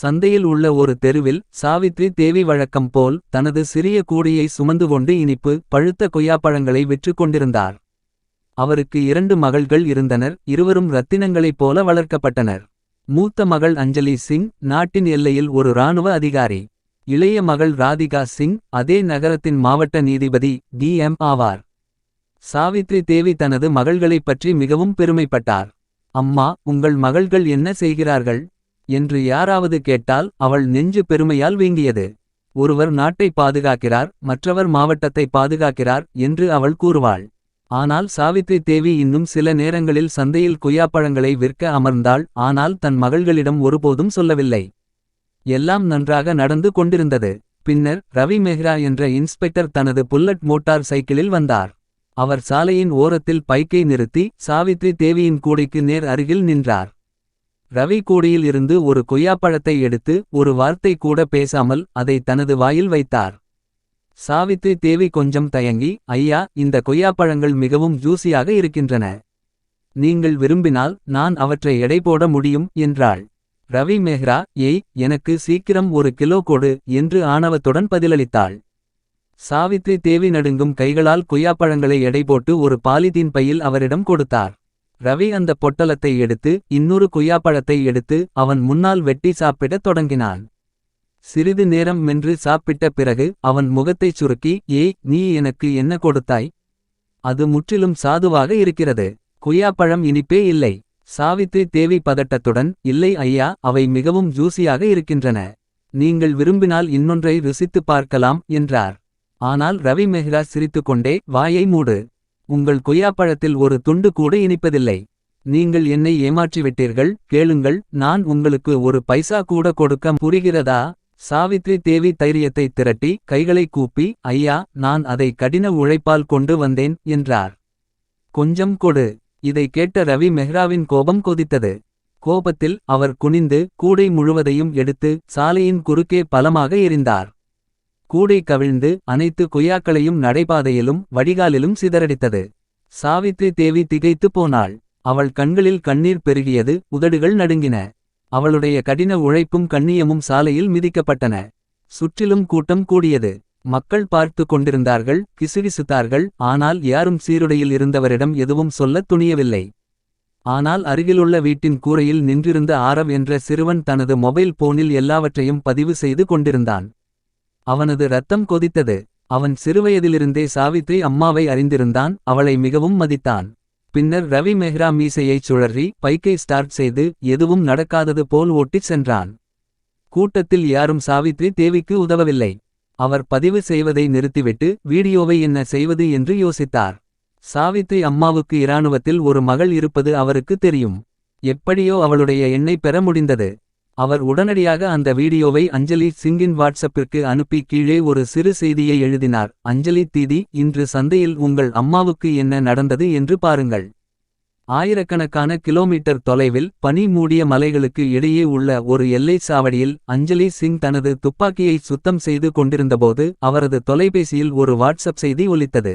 சந்தையில் உள்ள ஒரு தெருவில் சாவித்ரி தேவி வழக்கம் போல் தனது சிறிய கூடையை சுமந்து கொண்டு இனிப்பு பழுத்த கொய்யாப்பழங்களை விற்று கொண்டிருந்தார். அவருக்கு இரண்டு மகள்கள் இருந்தனர் இருவரும் ரத்தினங்களைப் போல வளர்க்கப்பட்டனர். மூத்த மகள் அஞ்சலி சிங் நாட்டின் எல்லையில் ஒரு இராணுவ அதிகாரி. இளைய மகள் ராதிகா சிங் அதே நகரத்தின் மாவட்ட நீதிபதி டி. எம். ஆவார். சாவித்ரி தேவி தனது மகள்களைப் பற்றி மிகவும் பெருமைப்பட்டார். அம்மா உங்கள் மகள்கள் என்ன செய்கிறார்கள்? என்று யாராவது கேட்டால் அவள் நெஞ்சு பெருமையால் வீங்கியது. ஒருவர் நாட்டை பாதுகாக்கிறார் மற்றவர் மாவட்டத்தை பாதுகாக்கிறார் என்று அவள் கூறுவாள். ஆனால் சாவித்ரி தேவி இன்னும் சில நேரங்களில் சந்தையில் கொய்யாப்பழங்களை விற்க அமர்ந்தாள் ஆனால் தன் மகள்களிடம் ஒருபோதும் சொல்லவில்லை. எல்லாம் நன்றாக நடந்து கொண்டிருந்தது. பின்னர் ரவி மெஹ்ரா என்ற இன்ஸ்பெக்டர் தனது புல்லட் மோட்டார் சைக்கிளில் வந்தார். அவர் சாலையின் ஓரத்தில் பைக்கை நிறுத்தி சாவித்ரி தேவியின் கூடைக்கு நேர் அருகில் நின்றார். ரவி கூடையில் இருந்து ஒரு கொய்யாப்பழத்தை எடுத்து ஒரு வார்த்தை கூட பேசாமல் அதை தனது வாயில் வைத்தார். சாவித்து தேவி கொஞ்சம் தயங்கி ஐயா இந்த கொய்யாப்பழங்கள் மிகவும் ஜூசியாக இருக்கின்றன. நீங்கள் விரும்பினால் நான் அவற்றை எடை போட முடியும் என்றாள். ரவி மெஹ்ரா ஏய் எனக்கு சீக்கிரம் ஒரு கிலோ கொடு என்று ஆணவத்துடன் பதிலளித்தாள். சாவித்ரி தேவி நடுங்கும் கைகளால் கொய்யாப்பழங்களை எடை போட்டு ஒரு பாலிதீன் பையில் அவரிடம் கொடுத்தார். ரவி அந்த பொட்டலத்தை எடுத்து இன்னொரு கொய்யாப்பழத்தை எடுத்து அவன் முன்னால் வெட்டி சாப்பிடத் தொடங்கினான். சிறிது நேரம் மென்று சாப்பிட்ட பிறகு அவன் முகத்தைச் சுருக்கி ஏய் நீ எனக்கு என்ன கொடுத்தாய்? அது முற்றிலும் சாதுவாக இருக்கிறது. கொய்யாப்பழம் இனிப்பே இல்லை. சாவித்ரி தேவி பதட்டத்துடன் இல்லை ஐயா அவை மிகவும் ஜூசியாக இருக்கின்றன. நீங்கள் விரும்பினால் இன்னொன்றை ருசித்துப் பார்க்கலாம் என்றார். ஆனால் ரவி மெஹ்ரா சிரித்துக்கொண்டே வாயை மூடு. உங்கள் கொய்யாப்பழத்தில் ஒரு துண்டு கூட இனிப்பதில்லை. நீங்கள் என்னை ஏமாற்றிவிட்டீர்கள் கேளுங்கள் நான் உங்களுக்கு ஒரு பைசா கூட கொடுக்க புரிகிறதா? சாவித்ரி தேவி தைரியத்தை திரட்டி கைகளை கூப்பி ஐயா நான் அதை கடின உழைப்பால் கொண்டு வந்தேன் என்றார். கொஞ்சம் கொடு இதை கேட்ட ரவி மெஹ்ராவின் கோபம் கொதித்தது. கோபத்தில் அவர் குனிந்து கூடை முழுவதையும் எடுத்து சாலையின் குறுக்கே பலமாக எறிந்தார் கூடை கவிழ்ந்து அனைத்து கொய்யாக்களையும் நடைபாதையிலும் வடிகாலிலும் சிதறடித்தது. சாவித்ரி தேவி திகைத்துப் போனாள். அவள் கண்களில் கண்ணீர் பெருகியது உதடுகள் நடுங்கின. அவளுடைய கடின உழைப்பும் கண்ணியமும் சாலையில் மிதிக்கப்பட்டன. சுற்றிலும் கூட்டம் கூடியது. மக்கள் பார்த்து கொண்டிருந்தார்கள் கிசுகிசுத்தார்கள் ஆனால் யாரும் சீருடையில் இருந்தவரிடம் எதுவும் சொல்லத் துணியவில்லை. ஆனால் அருகிலுள்ள வீட்டின் கூரையில் நின்றிருந்த ஆரவ் என்ற சிறுவன் தனது மொபைல் போனில் எல்லாவற்றையும் பதிவு செய்து கொண்டிருந்தான். அவனது ரத்தம் கொதித்தது. அவன் சிறுவயதிலிருந்தே சாவித்ரி அம்மாவை அறிந்திருந்தான் அவளை மிகவும் மதித்தான். பின்னர் ரவி மெஹ்ரா மீசையைச் சுழறி பைக்கை ஸ்டார்ட் செய்து எதுவும் நடக்காதது போல் ஓட்டிச் சென்றான். கூட்டத்தில் யாரும் சாவித்ரி தேவிக்கு உதவவில்லை. அவர் பதிவு செய்வதை நிறுத்திவிட்டு வீடியோவை என்ன செய்வது? என்று யோசித்தார். சாவித்ரி அம்மாவுக்கு இராணுவத்தில் ஒரு மகள் இருப்பது அவருக்கு தெரியும். எப்படியோ அவளுடைய எண்ணை பெற முடிந்தது. அவர் உடனடியாக அந்த வீடியோவை அஞ்சலி சிங்கின் வாட்ஸ்அப்பிற்கு அனுப்பி கீழே ஒரு சிறு செய்தியை எழுதினார். அஞ்சலி தீதி இன்று சந்தையில் உங்கள் அம்மாவுக்கு என்ன நடந்தது என்று பாருங்கள். ஆயிரக்கணக்கான கிலோமீட்டர் தொலைவில் பனி மூடிய மலைகளுக்கு இடையே உள்ள ஒரு எல்லைச் சாவடியில் அஞ்சலி சிங் தனது துப்பாக்கியை சுத்தம் செய்து கொண்டிருந்தபோது அவரது தொலைபேசியில் ஒரு வாட்ஸ்அப் செய்தி ஒலித்தது.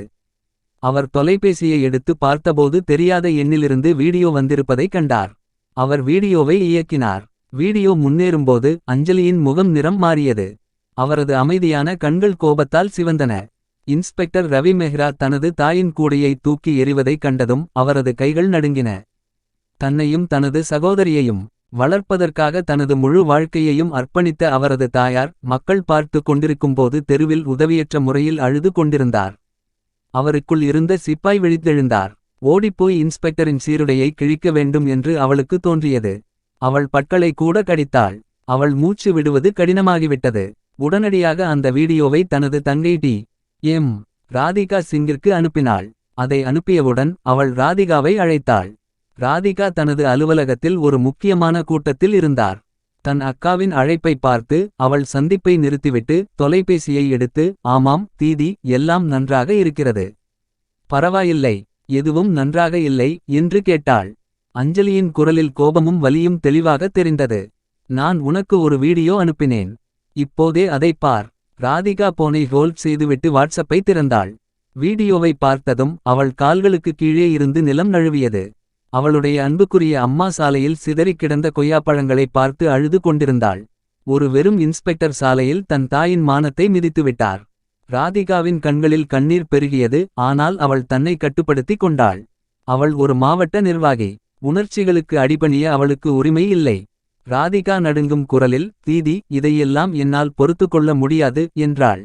அவர் தொலைபேசியை எடுத்து பார்த்தபோது தெரியாத எண்ணிலிருந்து வீடியோ வந்திருப்பதைக் கண்டார். அவர் வீடியோவை இயக்கினார். வீடியோ முன்னேறும்போது அஞ்சலியின் முகம் நிறம் மாறியது. அவரது அமைதியான கண்கள் கோபத்தால் சிவந்தன. இன்ஸ்பெக்டர் ரவி மெஹ்ரா தனது தாயின் கூடையை தூக்கி எறிவதைக் கண்டதும் அவரது கைகள் நடுங்கின. தன்னையும் தனது சகோதரியையும் வளர்ப்பதற்காக தனது முழு வாழ்க்கையையும் அர்ப்பணித்த அவரது தாயார் மக்கள் பார்த்து கொண்டிருக்கும்போது தெருவில் உதவியற்ற முறையில் அழுது கொண்டிருந்தார். அவருக்குள் இருந்த சிப்பாய் விழித்தெழுந்தார். ஓடிப்போய் இன்ஸ்பெக்டரின் சீருடையை கிழிக்க வேண்டும் என்று அவளுக்கு தோன்றியது. அவள் பற்களை கூட கடித்தாள். அவள் மூச்சு விடுவது கடினமாகிவிட்டது. உடனடியாக அந்த வீடியோவை தனது தங்கை டி. எம். ராதிகா சிங்கிற்கு அனுப்பினாள். அதை அனுப்பியவுடன் அவள் ராதிகாவை அழைத்தாள். ராதிகா தனது அலுவலகத்தில் ஒரு முக்கியமான கூட்டத்தில் இருந்தார். தன் அக்காவின் அழைப்பை பார்த்து அவள் சந்திப்பை நிறுத்திவிட்டு தொலைபேசியை எடுத்து ஆமாம் தீதி எல்லாம் நன்றாக இருக்கிறது. பரவாயில்லை எதுவும் நன்றாக இல்லை என்று கேட்டாள். அஞ்சலியின் குரலில் கோபமும் வலியும் தெளிவாக தெரிந்தது. நான் உனக்கு ஒரு வீடியோ அனுப்பினேன். இப்போதே அதைப் பார். ராதிகா போனை ஹோல்ட் செய்துவிட்டு வாட்ஸ்அப்பை திறந்தாள். வீடியோவை பார்த்ததும் அவள் கால்களுக்கு கீழே இருந்து நிலம் நழுவியது. அவளுடைய அன்புக்குரிய அம்மா சாலையில் சிதறிக் கிடந்த கொய்யாப்பழங்களை பார்த்து அழுது கொண்டிருந்தாள். ஒரு வெறும் இன்ஸ்பெக்டர் சாலையில் தன் தாயின் மானத்தை மிதித்துவிட்டார் ராதிகாவின் கண்களில் கண்ணீர் பெருகியது ஆனால் அவள் தன்னை கட்டுப்படுத்திக் கொண்டாள். அவள் ஒரு மாவட்ட நிர்வாகி. உணர்ச்சிகளுக்கு அடிபணிய அவளுக்கு உரிமை இல்லை. ராதிகா நடுங்கும் குரலில் தீதி இதையெல்லாம் என்னால் பொறுத்துக்கொள்ள முடியாது என்றாள்.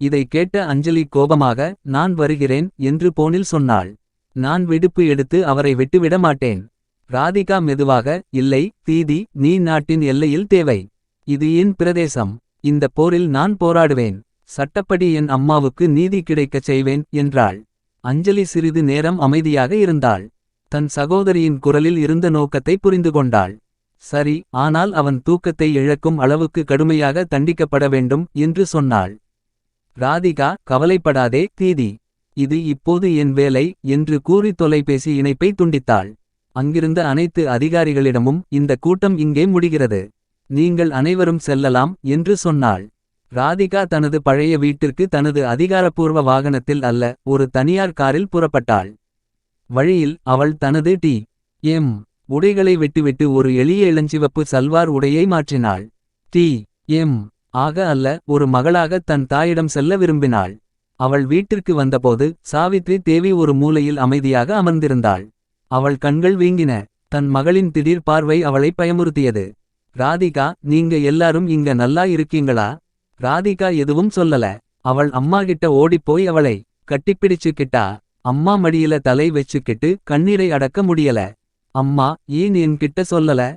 இதை கேட்ட அஞ்சலி கோபமாக நான் வருகிறேன் என்று போனில் சொன்னாள். நான் விடுப்பு எடுத்து அவரை விட்டுவிட மாட்டேன். ராதிகா மெதுவாக இல்லை தீதி நீ நாட்டின் எல்லையில் தேவை. இது என் பிரதேசம். இந்த போரில் நான் போராடுவேன். சட்டப்படி என் அம்மாவுக்கு நீதி கிடைக்கச் செய்வேன் என்றாள். அஞ்சலி சிறிது நேரம் அமைதியாக இருந்தாள். தன் சகோதரியின் குரலில் இருந்த நோக்கத்தை புரிந்து கொண்டாள். சரி ஆனால் அவன் தூக்கத்தை இழக்கும் அளவுக்கு கடுமையாக தண்டிக்கப்பட வேண்டும் என்று சொன்னாள். ராதிகா கவலைப்படாதே தீதி. இது இப்போது என் வேலை என்று கூறி தொலைபேசி இணைப்பை துண்டித்தாள். அங்கிருந்த அனைத்து அதிகாரிகளிடமும் இந்த கூட்டம் இங்கே முடிகிறது. நீங்கள் அனைவரும் செல்லலாம் என்று சொன்னாள். ராதிகா தனது பழைய வீட்டிற்கு தனது அதிகாரப்பூர்வ வாகனத்தில் அல்ல ஒரு தனியார் காரில் புறப்பட்டாள். வழியில் அவள் தனது டி. எம். உடைகளை வெட்டுவிட்டு ஒரு எளிய இளஞ்சிவப்பு சல்வார் உடையை மாற்றினாள். டி. எம். ஆக அல்ல ஒரு மகளாக தன் தாயிடம் செல்ல விரும்பினாள். அவள் வீட்டிற்கு வந்தபோது சாவித்ரி தேவி ஒரு மூலையில் அமைதியாக அமர்ந்திருந்தாள். அவள் கண்கள் வீங்கின. தன் மகளின் திடீர் பார்வை அவளை பயமுறுத்தியது. ராதிகா நீங்க எல்லாரும் இங்க நல்லா இருக்கீங்களா? ராதிகா எதுவும் சொல்லல. அவள் அம்மா கிட்ட ஓடிப்போய் அவளை கட்டிப்பிடிச்சுக்கிட்டா அம்மா மடியில தலை வச்சுக்கிட்டு கண்ணீரை அடக்க முடியல. அம்மா ஏன் என்கிட்ட சொல்லல?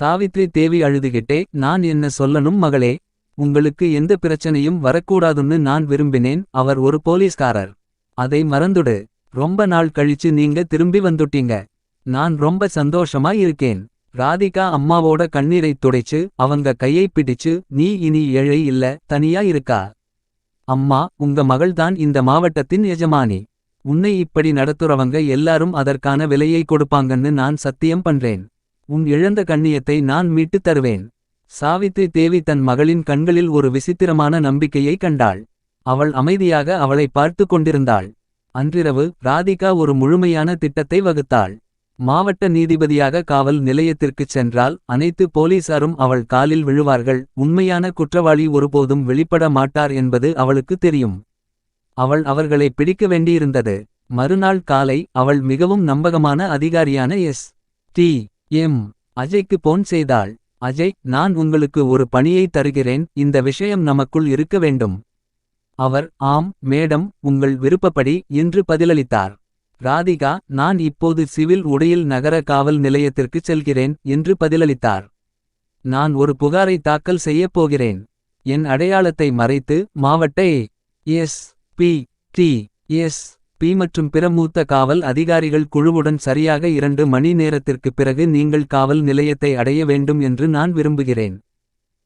சாவித்ரி தேவி அழுதுகிட்டே நான் என்ன சொல்லணும் மகளே? உங்களுக்கு எந்த பிரச்சனையும் வரக்கூடாதுன்னு நான் விரும்பினேன் அவர் ஒரு போலீஸ்காரர். அதை மறந்துடு. ரொம்ப நாள் கழிச்சு நீங்க திரும்பி வந்துட்டீங்க. நான் ரொம்ப சந்தோஷமா இருக்கேன். ராதிகா அம்மாவோட கண்ணீரைத் துடைச்சு அவங்க கையை பிடிச்சு நீ இனி ஏழை இல்ல தனியா இருக்கா? அம்மா உங்க மகள்தான் இந்த மாவட்டத்தின் எஜமானி. உன்னை இப்படி நடத்துறவங்க எல்லாரும் அதற்கான விலையை கொடுப்பாங்கன்னு நான் சத்தியம் பண்றேன். உன் இழந்த கண்ணியத்தை நான் மீட்டுத் தருவேன். சாவித்ரி தேவி தன் மகளின் கண்களில் ஒரு விசித்திரமான நம்பிக்கையை கண்டாள். அவள் அமைதியாக அவளை பார்த்து கொண்டிருந்தாள். அன்றிரவு ராதிகா ஒரு முழுமையான திட்டத்தை வகுத்தாள். மாவட்ட நீதிபதியாக காவல் நிலையத்திற்குச் சென்றால் அனைத்து போலீசாரும் அவள் காலில் விழுவார்கள். உண்மையான குற்றவாளி ஒருபோதும் வெளிப்பட மாட்டார் என்பது அவளுக்கு தெரியும். அவள் அவர்களை பிடிக்க வேண்டியிருந்தது. மறுநாள் காலை அவள் மிகவும் நம்பகமான அதிகாரியான எஸ். டி. எம். அஜய்க்கு போன் செய்தாள். அஜய் நான் உங்களுக்கு ஒரு பணியை தருகிறேன். இந்த விஷயம் நமக்குள் இருக்க வேண்டும். அவர் ஆம் மேடம் உங்கள் விருப்பப்படி என்று பதிலளித்தார். ராதிகா நான் இப்போது சிவில் உடையில் நகர காவல் நிலையத்திற்குச் செல்கிறேன் என்று பதிலளித்தார். நான் ஒரு புகாரை தாக்கல் செய்யப் போகிறேன். என் அடையாளத்தை மறைத்து மாவட்ட S. P D S P மற்றும் பிற மூத்த காவல் அதிகாரிகள் குழுவுடன் சரியாக இரண்டு மணி நேரத்திற்குப் பிறகு நீங்கள் காவல் நிலையத்தை அடைய வேண்டும் என்று நான் விரும்புகிறேன்.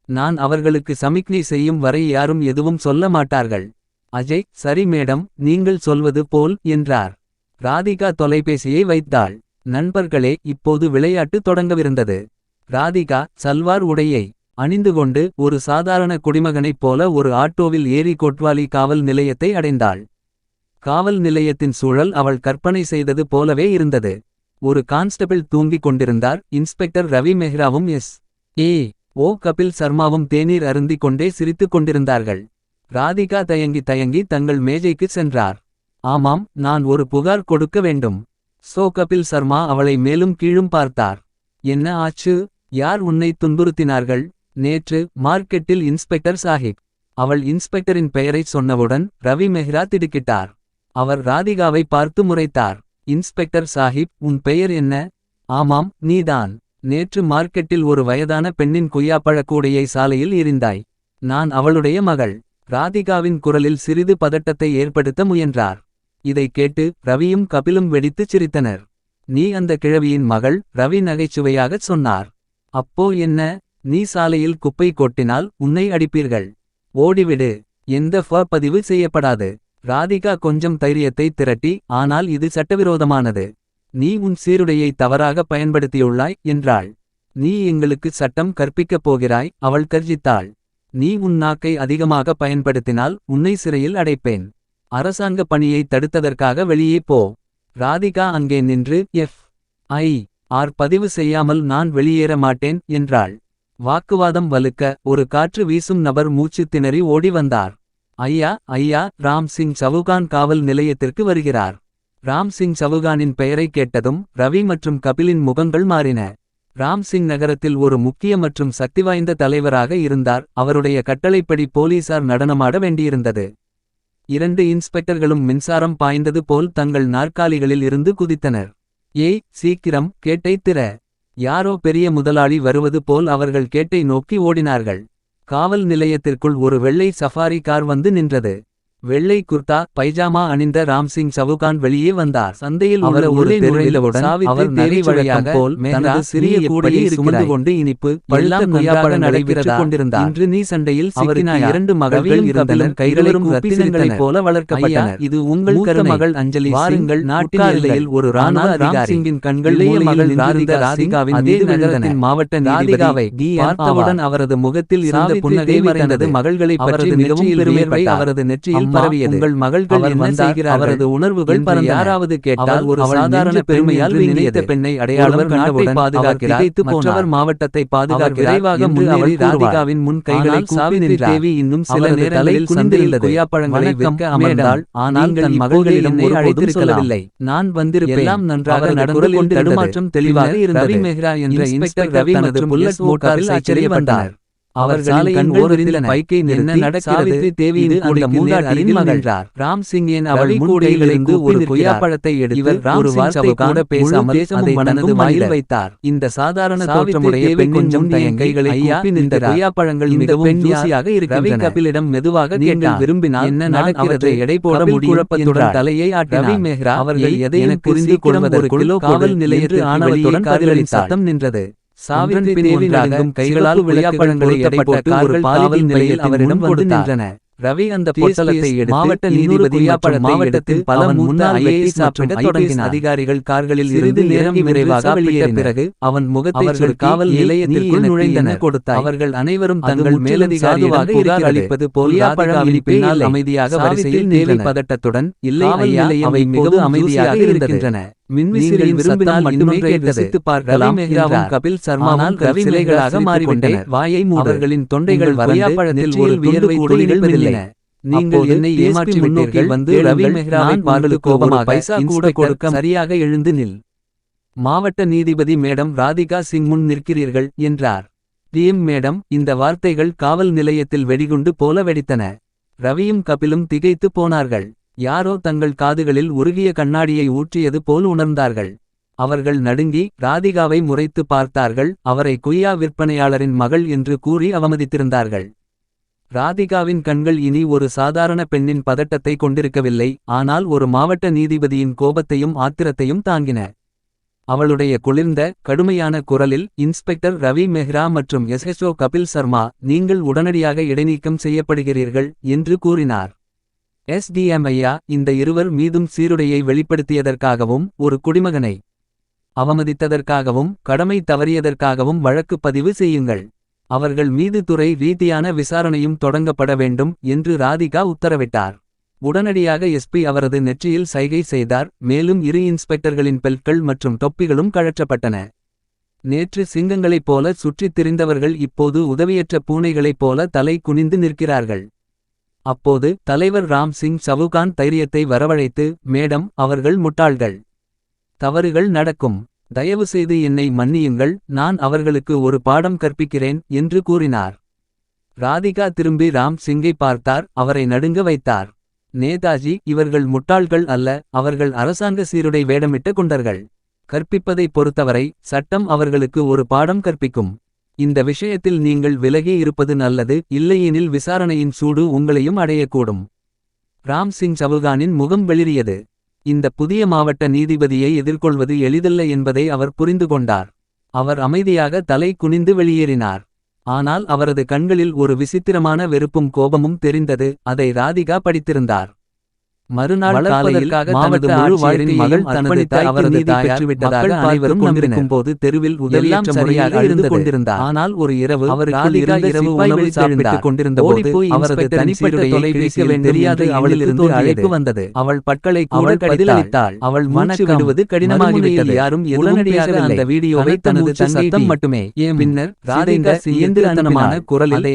நான் அவர்களுக்கு சமிக்ஞை செய்யும் வரை யாரும் எதுவும் சொல்ல மாட்டார்கள். அஜய் சரி மேடம் நீங்கள் சொல்வது போல் என்றார். ராதிகா தொலைபேசியை வைத்தாள். நண்பர்களே இப்போது விளையாட்டு தொடங்கவிருந்தது. ராதிகா சல்வார் உடையை அணிந்து கொண்டு ஒரு சாதாரண குடிமகனைப் போல ஒரு ஆட்டோவில் ஏறி கொட்வாலி காவல் நிலையத்தை அடைந்தாள். காவல் நிலையத்தின் சூழல் அவள் கற்பனை செய்தது போலவே இருந்தது. ஒரு கான்ஸ்டபிள் தூங்கிக் கொண்டிருந்தார் இன்ஸ்பெக்டர் ரவி மெஹ்ராவும் எஸ். ஏ. ஓ. கபில் சர்மாவும் தேநீர் அருந்திக் கொண்டே சிரித்துக் கொண்டிருந்தார்கள். ராதிகா தயங்கி தயங்கி தங்கள் மேஜைக்கு சென்றார். ஆமாம் நான் ஒரு புகார் கொடுக்க வேண்டும். சோ. கபில் சர்மா அவளை மேலும் கீழும் பார்த்தார். என்ன ஆச்சு? யார் உன்னை துன்புறுத்தினார்கள்? நேற்று மார்க்கெட்டில் இன்ஸ்பெக்டர் சாஹிப் அவள் இன்ஸ்பெக்டரின் பெயரைச் சொன்னவுடன் ரவி மெஹ்ரா திடுக்கிட்டார். அவர் ராதிகாவை பார்த்து முறைத்தார். இன்ஸ்பெக்டர் சாஹிப் உன் பெயர் என்ன? ஆமாம் நீதான். நேற்று மார்க்கெட்டில் ஒரு வயதான பெண்ணின் கொய்யாப்பழக்கூடையை சாலையில் இருந்தாய் நான் அவளுடைய மகள். ராதிகாவின் குரலில் சிறிது பதட்டத்தை ஏற்படுத்த முயன்றார். இதைக் கேட்டு ரவியும் கபிலும் வெடித்துச் சிரித்தனர். நீ அந்த கிழவியின் மகள்? ரவி நகைச்சுவையாகச் சொன்னார். அப்போ என்ன? நீ சாலையில் குப்பை கொட்டினால் உன்னை அடிப்பீர்கள். ஓடிவிடு. எந்த ஃப பதிவு செய்யப்படாது. ராதிகா கொஞ்சம் தைரியத்தை திரட்டி ஆனால் இது சட்டவிரோதமானது. நீ உன் சீருடையை தவறாக பயன்படுத்தியுள்ளாய் என்றாள். நீ எங்களுக்கு சட்டம் கற்பிக்கப் போகிறாய் அவள் கர்ஜித்தாள். நீ உன் நாக்கை அதிகமாக பயன்படுத்தினால் உன்னை சிறையில் அடைப்பேன். அரசாங்க பணியை தடுத்ததற்காக வெளியே போ ராதிகா அங்கே நின்று எஃப். ஐ. ஆர். பதிவு செய்யாமல் நான் வெளியேற மாட்டேன் என்றாள். வாக்குவாதம் வலுக்க ஒரு காற்று வீசும் நபர் மூச்சு திணறி ஓடி வந்தார். ஐயா ஐயா ராம் சிங் சவுகான் காவல் நிலையத்திற்கு வருகிறார். ராம் சிங் சவுகானின் பெயரை கேட்டதும் ரவி மற்றும் கபிலின் முகங்கள் மாறின. ராம் சிங் நகரத்தில் ஒரு முக்கிய மற்றும் சக்திவாய்ந்த தலைவராக இருந்தார். அவருடைய கட்டளைப்படி போலீசார் நடனமாட வேண்டியிருந்தது. இரண்டு இன்ஸ்பெக்டர்களும் மின்சாரம் பாய்ந்தது போல் தங்கள் நாற்காலிகளில் இருந்து குதித்தனர். ஏய் சீக்கிரம் கேட்டை திற. யாரோ பெரிய முதலாளி வருவது போல் அவர்கள் கேட்டை நோக்கி ஓடினார்கள். காவல் நிலையத்திற்குள் ஒரு வெள்ளை சஃபாரி கார் வந்து நின்றது. வெள்ளை குர்தா பைஜாமா அணிந்த ராம்சிங் சவுகான் வெளியே வந்தார் சந்தையில் அவர் ஒரு அவர் போல் தனது சிறிய கூடையை சுமந்து? கொண்டு இனிப்பு கொண்டிருந்தார். இன்று நீ சண்டையில் இரண்டு மகள்கள் இருந்தனர். கபிலும் கைகளை இருவரும் கூப்பி ரத்தினங்களைப் சிரித்தனர். போல வளர்க்கப்பட்டனர். இது உங்கள் மகள் அஞ்சலி வாருங்கள் நாட்டின். எல்லையில் ஒரு ராணுவ ஆனால் ராம் அதிகாரி சிங்கின் கண்கள் மகள் ராதிகா ராதிகாவின் அதே நகரத்தின். மாவட்ட ராதிகாவை பார்த்தவுடன். அவரது முகத்தில் இருந்த புன்னகை மறைந்தது மகள்களை பற்றி அவரது மிகவும் வியர்வை அவரது நெற்றியில் பரவியது உங்கள் மகள்கள் என்ன செய்கிறார்கள்? அவரது உணர்வுகள் பறந்தன யாராவது கேட்டால் ஒரு சாதாரண பெருமையால் நினைத்த. பெண்ணை அடையாளம் கண்டவுடன் பாதுகாக்கிறார், திகைத்து மாவட்டத்தை அவர் பாதுகாக்கிறார் விரைவாக முன்னேறி. ராதிகாவின் முன் கைகளை நின்றார் தேவி இன்னும் சில நேரங்களில் குனிந்திருந்தது கொய்யாப்பழங்களை விற்க அமர்ந்தாள். ஆனால் தன் மகள்களிடம் அழைத்திருக்கலாம். சொல்லவில்லை நான் வந்திருப்பேன் எல்லாம் நன்றாக நடந்து கொண்டிருந்தது. தடுமாற்றம் தெளிவாக இருந்தது ரவி மெஹ்ரா என்ற இன்ஸ்பெக்டர் ரவி மற்றும் புல்லட் மோட்டாரில் ஆச்சரியப்பட்டார் அவர் சாலையின் ஓரத்தில். பைக்கை நிறுத்தி நடக்கிறது தேவியின் அந்த மூதாட்டியின். ராம் அவள் கூடையிலிருந்து ஒரு. கொய்யாப்பழத்தை எடுத்து ஒரு வார்த்தை கூட பேசாமல் அதை. வைத்தார் இந்த சாதாரண தோற்றமுடைய பெண் கொஞ்சம் கைகளை ஐயா, இந்த கொய்யாப்பழங்கள் இந்த பெண். கபிலிடம் மெதுவாக நீங்கள் விரும்பினால் என்ன நடக்கிறது எடை போட குழப்பத்துடன். தலையை ஆட்டினார். ரவி மெஹ்ரா அவர்கள் எதையும் எனக்கு புரிந்து கிலோ காவல் ஆணவத்துடன். சத்தம் நின்றது தேவி நடுங்கும் கைகளால் எடைப்பட்ட கார்கள் அவரிடம் ரவி அந்த பொட்டலத்தை எடுத்து மாவட்ட நீதிபதி பல முன்னாள் அதிகாரிகள் கார்களில் இருந்து நேரம் விரைவாக. பிறகு அவன் முகத்தை அவர்கள் காவல் "ஏய், நீ நிலையத்திற்குள் எனக்கு நுழைந்தனர். என்ன கொடுத்தாய் அவர்கள் அனைவரும் தங்கள் புகார் இருக்கிறது. அளிப்பது போல் பின்னால். அமைதியாக வரிசையில் நின்றனர். பதட்டத்துடன் இல்லை அவை மிகவும் அமைதியாக அமைதியாக இருக்கின்றன. மின்விசிறியின் விரும்பினால் மட்டுமே பார்க்கலாம். கபில் சர்மாவும் ரவி சிலைகளாக வாயை தொண்டைகள் ஒரு வியர்வை. நீங்கள் என்னை ஏமாற்றி விட்டீர்கள். வந்து ரவி கோபமாக பைசா கூட கொடுக்க சரியாக எழுந்து நில். மாவட்ட நீதிபதி மேடம் ராதிகா சிங் முன் நிற்கிறீர்கள் என்றார். டிஎம் மேடம் இந்த வார்த்தைகள் காவல் நிலையத்தில் வெடிகுண்டு போல வெடித்தன. ரவியும் கபிலும் திகைத்து போனார்கள். யாரோ தங்கள் காதுகளில் உருகிய கண்ணாடியை ஊற்றியது போல் உணர்ந்தார்கள். அவர்கள் நடுங்கி ராதிகாவை முறைத்து பார்த்தார்கள். அவரை குய்யா விற்பனையாளரின் மகள் என்று கூறி அவமதித்திருந்தார்கள். ராதிகாவின் கண்கள் இனி ஒரு சாதாரண பெண்ணின் பதட்டத்தை கொண்டிருக்கவில்லை. ஆனால் ஒரு மாவட்ட நீதிபதியின் கோபத்தையும் ஆத்திரத்தையும் தாங்கின. அவளுடைய குளிர்ந்த கடுமையான குரலில் இன்ஸ்பெக்டர் ரவி மெஹ்ரா மற்றும் எஸ்எஸ்ஓ கபில் சர்மா நீங்கள் உடனடியாக இடைநீக்கம் செய்யப்படுகிறீர்கள் என்று கூறினார். எஸ்டிஎம் ஐயா இந்த இருவர் மீதும் சீருடையை வெளிப்படுத்தியதற்காகவும் ஒரு குடிமகனை அவமதித்ததற்காகவும் கடமை தவறியதற்காகவும் வழக்கு பதிவு செய்யுங்கள். அவர்கள் மீது துறை ரீதியான விசாரணையும் தொடங்கப்பட வேண்டும் என்று ராதிகா உத்தரவிட்டார். உடனடியாக எஸ்பி அவரது நெற்றியில் சைகை செய்தார். மேலும் இரு இன்ஸ்பெக்டர்களின் பெல்ட்கள் மற்றும் தொப்பிகளும் கழற்றப்பட்டன. நேற்று சிங்கங்களைப் போல சுற்றித் திரிந்தவர்கள் இப்போது உதவியற்ற பூனைகளைப் போல தலை குனிந்து நிற்கிறார்கள். அப்போது தலைவர் ராம் சிங் சவுகான் தைரியத்தை வரவழைத்து மேடம் அவர்கள் முட்டாள்கள். தவறுகள் நடக்கும். தயவுசெய்து என்னை மன்னியுங்கள். நான் அவர்களுக்கு ஒரு பாடம் கற்பிக்கிறேன் என்று கூறினார். ராதிகா திரும்பி ராம் சிங்கை பார்த்தார். அவரை நடுங்க வைத்தார். நேதாஜி இவர்கள் முட்டாள்கள் அல்ல. அவர்கள் அரசாங்க சீருடை வேடமிட்ட குண்டர்கள். கற்பிப்பதைப் பொறுத்தவரை சட்டம் அவர்களுக்கு ஒரு பாடம் கற்பிக்கும். இந்த விஷயத்தில் நீங்கள் விலகி இருப்பது நல்லது இல்லையெனில் விசாரணையின் சூடு உங்களையும் அடையக்கூடும். ராம் சிங் சவுகானின் முகம் வெளிரியது இந்த புதிய மாவட்ட நீதிபதியை எதிர்கொள்வது எளிதல்ல என்பதை அவர் புரிந்து கொண்டார். அவர் அமைதியாக தலை குனிந்து வெளியேறினார். ஆனால் அவரது கண்களில் ஒரு விசித்திரமான வெறுப்பும் கோபமும் தெரிந்தது அதை ராதிகா படித்திருந்தார். மறுநாள் வளர்ப்பதற்காக மாவட்ட தனது முழு ஆட்சியரின் மகள் தனது அவரது தாயார் மக்கள் அனைவரும் நம்பியிருக்கும் போது தெருவில் முறையில் சரியாக அழுது இருந்தது. கொண்டிருந்தார் ஆனால் ஒரு இரவு இருந்த இரவு உணவு. சாப்பிட்டுக் கொண்டிருந்த போது அவரது தனிப்பட்ட தொலைபேசியில் தெரியாத தோன்றியது. அழைப்பு வந்தது. அவள் பற்களை கூட பதிலளித்தாள் அவள் வணக்கம். விடுவது கடினமாகிவிட்டது யாரும் உடனடியாக. அந்த வீடியோவை தனது டி. மட்டுமே. ஏம். பின்னர் ராதிகா இயந்திரத்தனமான குரலில்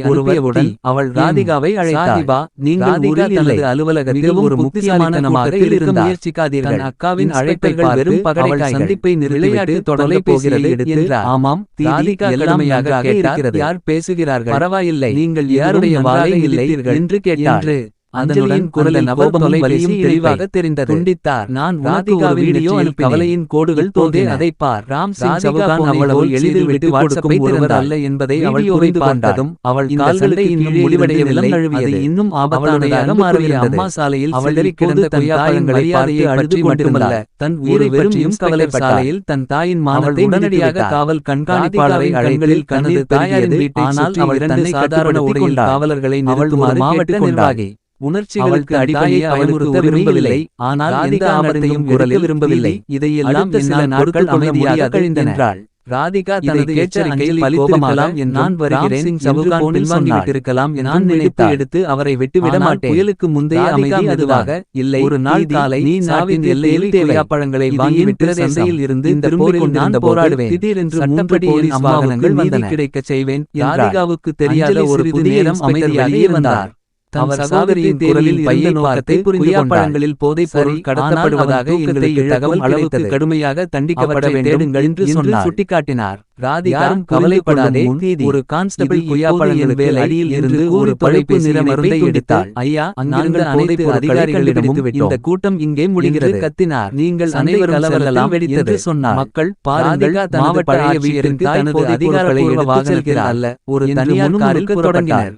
டி. அவள். ராதிகாவை அழைத்தாள் சாஹிபா, நீங்கள் தனது அலுவலகத்தில் ஒரு புத்திசாலித்தனமாக இருக்க. முயற்சிக்காதீர்கள் தன் அக்காவின் இன்ஸ்பெக்டர்கள் அழைப்பை வெறும் பகடைக்காய்கள். சந்திப்பை நிறுத்திவிட்டு தொலைபேசியை போகிறது என்றார். ஆமாம் ராதிகா எல்லாம் கடுமையாக நன்றாக கேட்டார். இருக்கிறது. யார் பேசுகிறார்கள் பரவாயில்லை நீங்கள் யாருடைய வாளை இல்லை என்று கேட்டாள். அஞ்சலியின் கோபமும் தொலைபேசி வலியும் தெளிவாக தெரிந்தது துண்டித்தார். நான் ராதிகாவின் வீடியோ கவலையின் கோடுகள் தோன்றின. அதை பார் ராம் சிங் சவுகான் அவ்வளவு எளிதில் விட்டு வாட்ஸ்அப்பை திறந்தாள் அல்ல என்பதை அவள் புரிந்து கொண்டதும் அவள் கால்களுக்கு இன்னும் முடிவடையவில்லை. அது இன்னும் ஆபத்தானதாக மாறியிருந்தது. அம்மா சாலையில் அவள் கிடந்த தன் கொய்யாப்பழங்களை பார்த்து அழுது மட்டுமல்ல தன் உயிரை வெறும் பற்றியும் கவலைப்பட்டாள் சாலையில் தன் தாயின் மானத்தை உடனடியாக காவல் கண்காணிப்பாளரை தனது தனது தாயாரின் வீட்டை ஆனால் அவள் இரண்டு தன்னை சாதாரண உடையில். காவலர்களை நிறுத்துமாறு மாவட்ட நிர்வாகி. உணர்ச்சிகளுக்கு அவளுக்கு பயமுறுத்த விரும்பவில்லை. ஆனால் எந்த ஆபத்தையும் எடுக்க விரும்பவில்லை. இதையெல்லாம் சில நாட்கள் அமைதியாக முடியாது கழிந்தன. என்றாள் ராதிகா தனது எச்சரிக்கையில் பலித்திருக்கலாம் என்றும் நான் வருகிறேன் என்று சவுகான் போனில் பின்வாங்கி சொன்னாள். விட்டிருக்கலாம் நான் நான் நினைத்து நினைத்தாள். எடுத்து அவரை விட்டு விட மாட்டேன் புயலுக்கு முந்தைய அமைதி மெதுவாக அதுதான். இல்லை ஒரு நாள் காலை நீ நாட்டின் எல்லையில் எல்லையில் தேவை. கொய்யாப்பழங்களை இது வாங்கிவிட்டு என் சந்தையில் இருந்து இந்த போரில் நான் போது போராடுவேன். திடீரென்று சட்டப்படி என் வாகனங்கள் நீதி கிடைக்கச் செய்வேன் ராதிகாவுக்கு தெரியாத ஒரு ஒரு புதிய புதிய இன்ஸ்பெக்டர் அமைதியாக வெளியே இருந்தார் வந்தார் அவர் சகோதரியின் குரலில் பையை பார்த்து புரிந்து போதைப் பொருள் கடத்தப்படுவதாக எங்களுக்கு தகவல் அளவுக்கு. கடுமையாக தண்டிக்கப்பட வேண்டும் என்று சொன்னார் சுட்டிக்காட்டினார். ராதிகா யாரும் கவலைப்படாதே ஒரு கான்ஸ்டபிள் இப்போது என் அடியில் இருந்து ஒரு பழுப்பு நிற மருந்தை. எடுத்தாள் ஐயா நாங்கள் அனைத்து அதிகாரிகளிடமும். இந்த கூட்டம் இங்கே முடிகிறது கத்தினார் நீங்கள் அனைவரும் கலவரத்தில் செல்லலாம் வெடித்தது சொன்னார். மக்கள் பாருங்கள் மாவட்ட ஆட்சியருக்கு தனது அதிகாரப்பூர்வ வாகனத்தில் அல்ல ஒரு தனியார் காரில் தொடங்கினர்.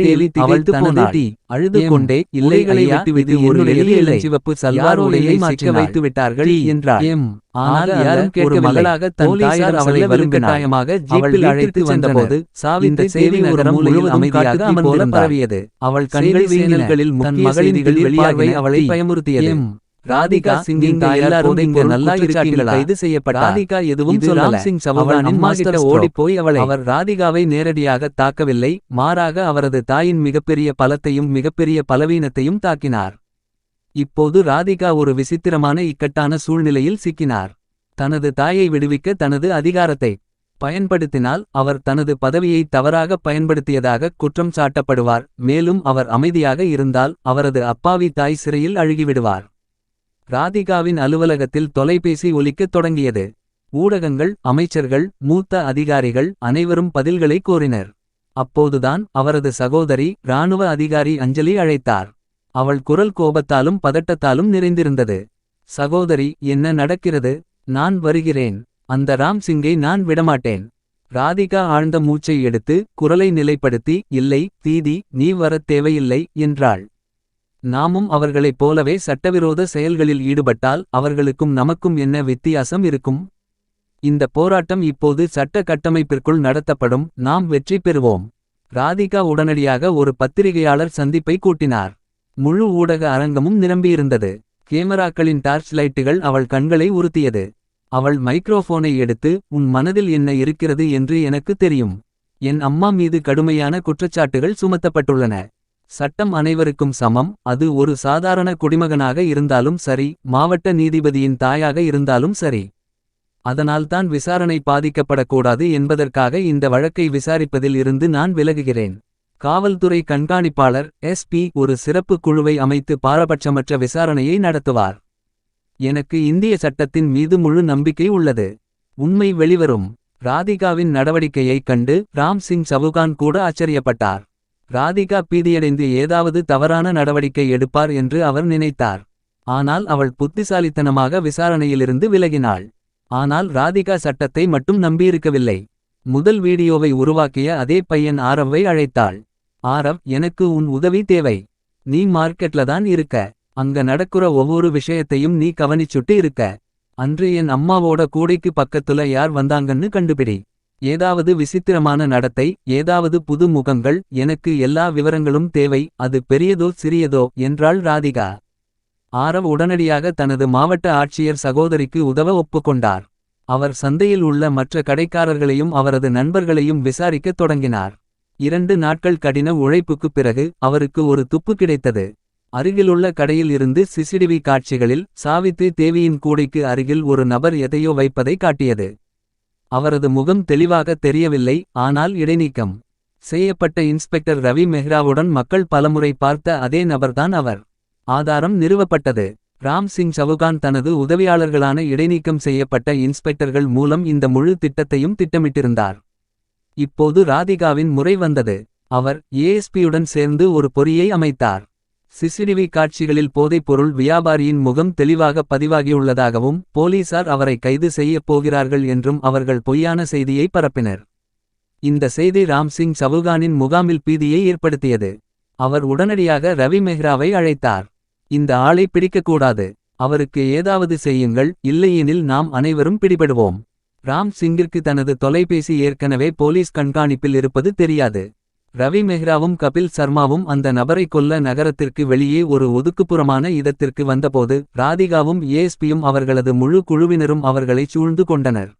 தேவி அவள் தனது டி. அழுது. கொண்டே இல்லைகளை விட்டுவிட்டு ஒரு எளிய இல்லை. சிவப்பு யார் சல்வார் மாற்ற மாற்றினார்? வைத்து விட்டார்கள். என்றார் எம். ஆனால் யாரும் மகளாக தன் அவளை ஜீப்பில் அழைத்து செய்தி நகரம் முழுவதும் அமைதியாக. அவள் கண்கள் வீங்கின. தன் மகளின். அவளை. பயமுறுத்தியது. ராதிகா சிங்கின் தாயார் எல்லாரும் இங்கே நல்லா இருக்கீங்களா? கைது செய்யப்பட்டார். ராதிகா எதுவும் சொல்லல. சிங் சவுகானின் அம்மா கிட்ட. ஓடிப் போய் அவளை அவர் அவர் ராதிகாவை நேரடியாக தாக்கவில்லை. மாறாக அவரது தாயின் மிகப்பெரிய பலத்தையும் மிகப்பெரிய பலவீனத்தையும் தாக்கினார். இப்போது ராதிகா ஒரு விசித்திரமான இக்கட்டான சூழ்நிலையில் சிக்கினார். தனது தாயை விடுவிக்க தனது அதிகாரத்தை பயன்படுத்தினால் அவர் தனது பதவியை தவறாக பயன்படுத்தியதாக குற்றம் சாட்டப்படுவார். மேலும் அவர் அமைதியாக இருந்தால் அவரது அப்பாவி தாய் சிறையில் அழுகிவிடுவார். ராதிகாவின் அலுவலகத்தில் தொலைபேசி ஒலிக்கத் தொடங்கியது. ஊடகங்கள் அமைச்சர்கள் மூத்த அதிகாரிகள் அனைவரும் பதில்களை கோரினர் அப்போதுதான் அவரது சகோதரி இராணுவ அதிகாரி அஞ்சலி அழைத்தார். அவள் குரல் கோபத்தாலும் பதட்டத்தாலும் நிறைந்திருந்தது. சகோதரி என்ன நடக்கிறது? நான் வருகிறேன். அந்த ராம் சிங்கை நான் விடமாட்டேன் ராதிகா ஆழ்ந்த மூச்சை எடுத்து குரலை நிலைப்படுத்தி இல்லை தீதி நீ வரத் தேவையில்லை என்றாள். நாமும் அவர்களைப் போலவே சட்டவிரோத செயல்களில் ஈடுபட்டால் அவர்களுக்கும் நமக்கும் என்ன வித்தியாசம் இருக்கும்? இந்த போராட்டம் இப்போது சட்ட கட்டமைப்பிற்குள் நடத்தப்படும். நாம் வெற்றி பெறுவோம். ராதிகா உடனடியாக ஒரு பத்திரிகையாளர் சந்திப்பை கூட்டினார். முழு ஊடக அரங்கமும் நிரம்பியிருந்தது. கேமராக்களின் டார்ச் லைட்டுகள் அவள் கண்களை உறுத்தியது. அவள் மைக்ரோஃபோனை எடுத்து உன் மனதில் என்ன இருக்கிறது? என்று எனக்கு தெரியும். என் அம்மா மீது கடுமையான குற்றச்சாட்டுகள் சுமத்தப்பட்டுள்ளன. சட்டம் அனைவருக்கும் சமம். அது ஒரு சாதாரண குடிமகனாக இருந்தாலும் சரி மாவட்ட நீதிபதியின் தாயாக இருந்தாலும் சரி. அதனால்தான் விசாரணை பாதிக்கப்படக்கூடாது என்பதற்காக இந்த வழக்கை விசாரிப்பதில் இருந்து நான் விலகுகிறேன். காவல்துறை கண்காணிப்பாளர் எஸ்பி ஒரு சிறப்பு குழுவை அமைத்து பாரபட்சமற்ற விசாரணையை நடத்துவார். எனக்கு இந்திய சட்டத்தின் மீது முழு நம்பிக்கை உள்ளது. உண்மை வெளிவரும். ராதிகாவின் நடவடிக்கையைக் கண்டு ராம் சிங் சவுகான் கூட ஆச்சரியப்பட்டார். ராதிகா பீதியடைந்து ஏதாவது தவறான நடவடிக்கை எடுப்பார் என்று அவர் நினைத்தார். ஆனால் அவள் புத்திசாலித்தனமாக விசாரணையிலிருந்து விலகினாள். ஆனால் ராதிகா சட்டத்தை மட்டும் நம்பியிருக்கவில்லை. முதல் வீடியோவை உருவாக்கிய அதே பையன் ஆரவ்வை அழைத்தாள். ஆரவ் எனக்கு உன் உதவி தேவை. நீ மார்க்கெட்ல தான் இருக்க. அங்க நடக்குற ஒவ்வொரு விஷயத்தையும் நீ கவனிச்சுட்டு இருக்க. அன்று என் அம்மாவோட கூடைக்கு பக்கத்துல யார் வந்தாங்கன்னு கண்டுபிடி. ஏதாவது விசித்திரமான நடத்தை ஏதாவது புது முகங்கள் எனக்கு எல்லா விவரங்களும் தேவை அது பெரியதோ சிறியதோ என்றாள் ராதிகா. ஆரவ் உடனடியாக தனது மாவட்ட ஆட்சியர் சகோதரிக்கு உதவ ஒப்புக்கொண்டார். அவர் சந்தையில் உள்ள மற்ற கடைக்காரர்களையும் அவரது நண்பர்களையும் விசாரிக்கத் தொடங்கினார். இரண்டு நாட்கள் கடின உழைப்புக்குப் பிறகு அவருக்கு ஒரு துப்பு கிடைத்தது. அருகிலுள்ள கடையில் இருந்து சிசிடிவி காட்சிகளில் சாவித்ரி தேவியின் கூடைக்கு அருகில் ஒரு நபர் எதையோ வைப்பதை காட்டியது. அவரது முகம் தெளிவாக தெரியவில்லை ஆனால் இடைநீக்கம் செய்யப்பட்ட இன்ஸ்பெக்டர் ரவி மெஹ்ராவுடன் மக்கள் பலமுறை பார்த்த அதே நபர்தான் அவர். ஆதாரம் நிறுவப்பட்டது. ராம் சிங் சவுகான் தனது உதவியாளர்களான இடைநீக்கம் செய்யப்பட்ட இன்ஸ்பெக்டர்கள் மூலம் இந்த முழு திட்டத்தையும் திட்டமிட்டிருந்தார். இப்போது ராதிகாவின் முறை வந்தது. அவர் ஏஎஸ்பியுடன் சேர்ந்து ஒரு பொறியை அமைத்தார். சிசிடிவி காட்சிகளில் போதைப்பொருள் வியாபாரியின் முகம் தெளிவாக பதிவாகியுள்ளதாகவும் போலீசார் அவரை கைது செய்யப் போகிறார்கள் என்றும் அவர்கள் பொய்யான செய்தியை பரப்பினர். இந்த செய்தி ராம்சிங் சவுகானின் முகாமில் பீதியை ஏற்படுத்தியது. அவர் உடனடியாக ரவி மெஹ்ராவை அழைத்தார். இந்த ஆளை பிடிக்கக்கூடாது. அவருக்கு ஏதாவது செய்யுங்கள் இல்லையெனில் நாம் அனைவரும் பிடிபடுவோம். ராம் சிங்கிற்கு தனது தொலைபேசி ஏற்கனவே போலீஸ் கண்காணிப்பில் இருப்பது தெரியாது. ரவி மெஹ்ராவும் கபில் சர்மாவும் அந்த நபரை கொல்ல நகரத்திற்கு வெளியே ஒரு ஒதுக்குப்புறமான இடத்திற்கு வந்தபோது ராதிகாவும் ஏஎஸ்பியும் அவர்களது முழு குழுவினரும் அவர்களை சூழ்ந்து கொண்டனர்.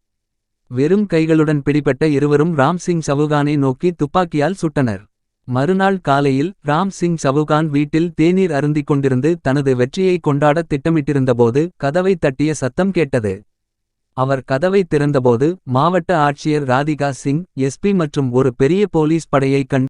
வெறும் கைகளுடன் பிடிபட்ட இருவரும் ராம் சிங் சவுகானை நோக்கி துப்பாக்கியால் சுட்டனர். மறுநாள் காலையில் ராம் சிங் சவுகான் வீட்டில் தேநீர் அருந்திக் கொண்டிருந்து தனது வெற்றியை கொண்டாடத் திட்டமிட்டிருந்தபோது கதவை தட்டிய சத்தம் கேட்டது. அவர் கதவை திறந்தபோது மாவட்ட ஆட்சியர் ராதிகா சிங் எஸ்பி மற்றும் ஒரு பெரிய போலீஸ் படையை கண்